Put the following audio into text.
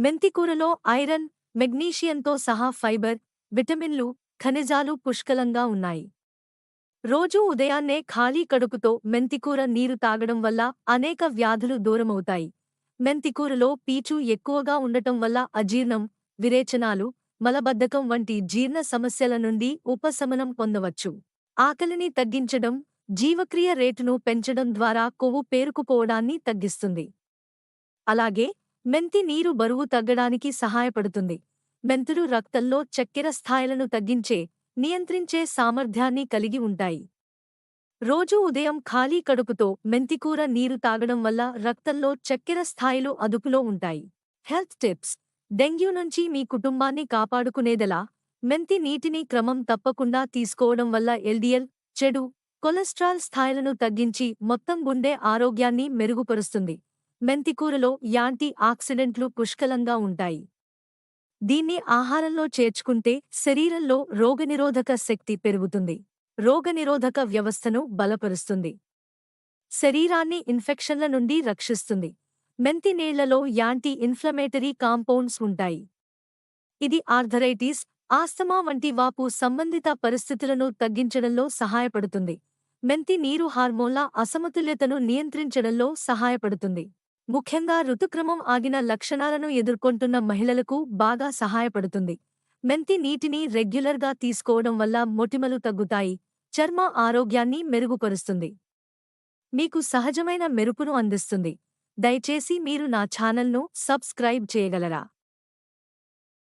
మెంతికూరలో iron మెగ్నీషియంతో సహా fibre విటమిన్లు ఖనిజాలు పుష్కలంగా ఉన్నాయి. రోజూ ఉదయాన్నే ఖాళీ కడుపుతో మెంతికూర నీరు తాగడం వల్ల అనేక వ్యాధులు దూరమవుతాయి. మెంతికూరలో పీచు ఎక్కువగా ఉండటం వల్ల అజీర్ణం విరేచనాలు మలబద్ధకం వంటి జీర్ణ సమస్యల నుండి ఉపశమనం పొందవచ్చు. ఆకలిని తగ్గించడం జీవక్రియ రేటును పెంచడం ద్వారా కొవ్వు పేరుకుపోవడాన్ని తగ్గిస్తుంది. అలాగే మెంతి నీరు బరువు తగ్గడానికి సహాయపడుతుంది. మెంతులు రక్తంలో చక్కెర స్థాయిలను తగ్గించే నియంత్రించే సామర్థ్యాన్ని కలిగి ఉంటాయి. రోజూ ఉదయం ఖాళీ కడుపుతో మెంతికూర నీరు తాగడం వల్ల రక్తంలో చక్కెర స్థాయిలు అదుపులో ఉంటాయి. Health tips. డెంగ్యూ నుంచి మీ కుటుంబాన్ని కాపాడుకునేదెలా? మెంతి నీటిని క్రమం తప్పకుండా తీసుకోవడం వల్ల ఎల్డిఎల్ చెడు కొలెస్ట్రాల్ స్థాయిలను తగ్గించి మొత్తం గుండె ఆరోగ్యాన్ని మెరుగుపరుస్తుంది. మెంతికూరలో యాంటీ ఆక్సిడెంట్లు పుష్కలంగా ఉంటాయి. దీన్ని ఆహారంలో చేర్చుకుంటే శరీరంలో రోగనిరోధక శక్తి పెరుగుతుంది. రోగనిరోధక వ్యవస్థను బలపరుస్తుంది. శరీరాన్ని ఇన్ఫెక్షన్ల నుండి రక్షిస్తుంది. మెంతి నీళ్ళలో యాంటీ ఇన్ఫ్లమేటరీ కాంపౌండ్స్ ఉంటాయి. ఇది ఆర్థరైటిస్ ఆస్తమా వంటి వాపు సంబంధిత పరిస్థితులను తగ్గించడంలో సహాయపడుతుంది. మెంతి నీరు హార్మోన్ల అసమతుల్యతను నియంత్రించడంలో సహాయపడుతుంది. ముఖ్యంగా ఋతుక్రమం ఆగిన లక్షణాలను ఎదుర్కొంటున్న మహిళలకు బాగా సహాయపడుతుంది. మెంతి నీటిని రెగ్యులర్గా తీసుకోవడం వల్ల మొటిమలు తగ్గుతాయి. చర్మ ఆరోగ్యాన్ని మెరుగుపరుస్తుంది. మీకు సహజమైన మెరుపును అందిస్తుంది. దయచేసి మీరు నా ఛానల్ను సబ్స్క్రైబ్ చేయగలరా?